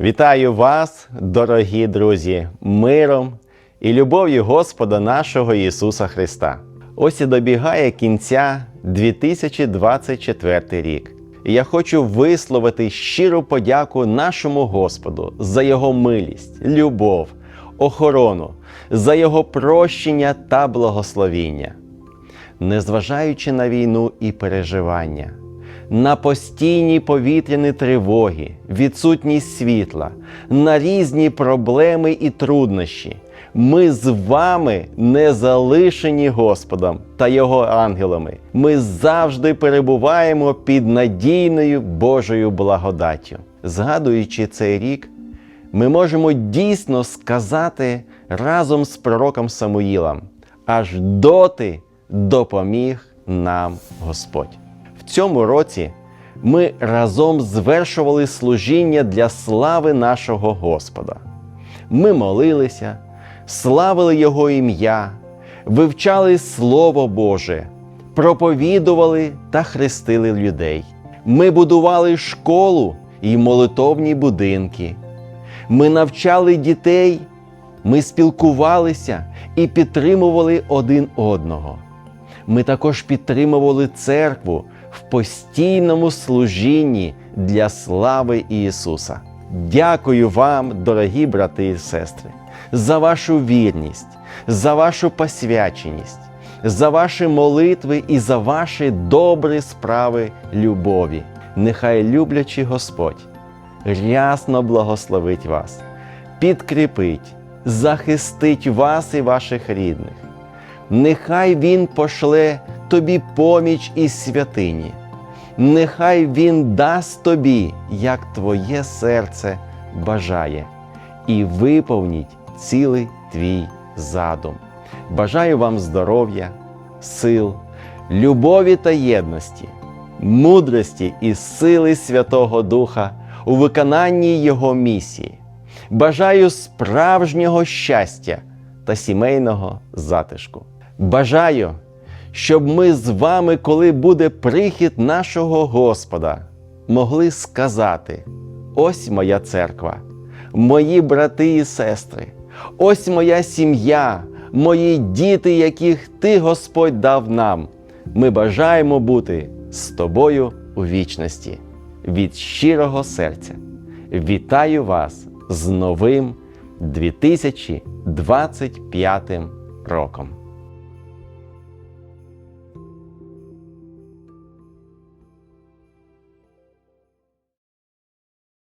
Вітаю вас, дорогі друзі, миром і любов'ю Господа нашого Ісуса Христа. Ось і добігає кінця 2024 рік. І я хочу висловити щиру подяку нашому Господу за Його милість, любов, охорону, за Його прощення та благословіння. Незважаючи на війну і переживання, на постійні повітряні тривоги, відсутність світла, на різні проблеми і труднощі, ми з вами не залишені Господом та Його ангелами. Ми завжди перебуваємо під надійною Божою благодаттю. Згадуючи цей рік, ми можемо дійсно сказати разом з пророком Самуїлом, аж доти допоміг нам Господь. Цьому році ми разом звершували служіння для слави нашого Господа. Ми молилися, славили Його ім'я, вивчали Слово Боже, проповідували та хрестили людей. Ми будували школу і молитовні будинки. Ми навчали дітей, ми спілкувалися і підтримували один одного. Ми також підтримували церкву в постійному служінні для слави Ісуса. Дякую вам, дорогі брати і сестри, за вашу вірність, за вашу посвяченість, за ваші молитви і за ваші добрі справи любові. Нехай люблячий Господь рясно благословить вас, підкріпить, захистить вас і ваших рідних. Нехай Він пошле тобі поміч із святині, нехай Він дасть тобі, як твоє серце бажає, і виповніть цілий твій задум. Бажаю вам здоров'я, сил, любові та єдності, мудрості і сили Святого Духа у виконанні Його місії. Бажаю справжнього щастя та сімейного затишку. Бажаю, щоб ми з вами, коли буде прихід нашого Господа, могли сказати: ось моя церква, мої брати і сестри, ось моя сім'я, мої діти, яких Ти, Господь, дав нам. Ми бажаємо бути з тобою у вічності. Від щирого серця. Вітаю вас з новим 2025 роком.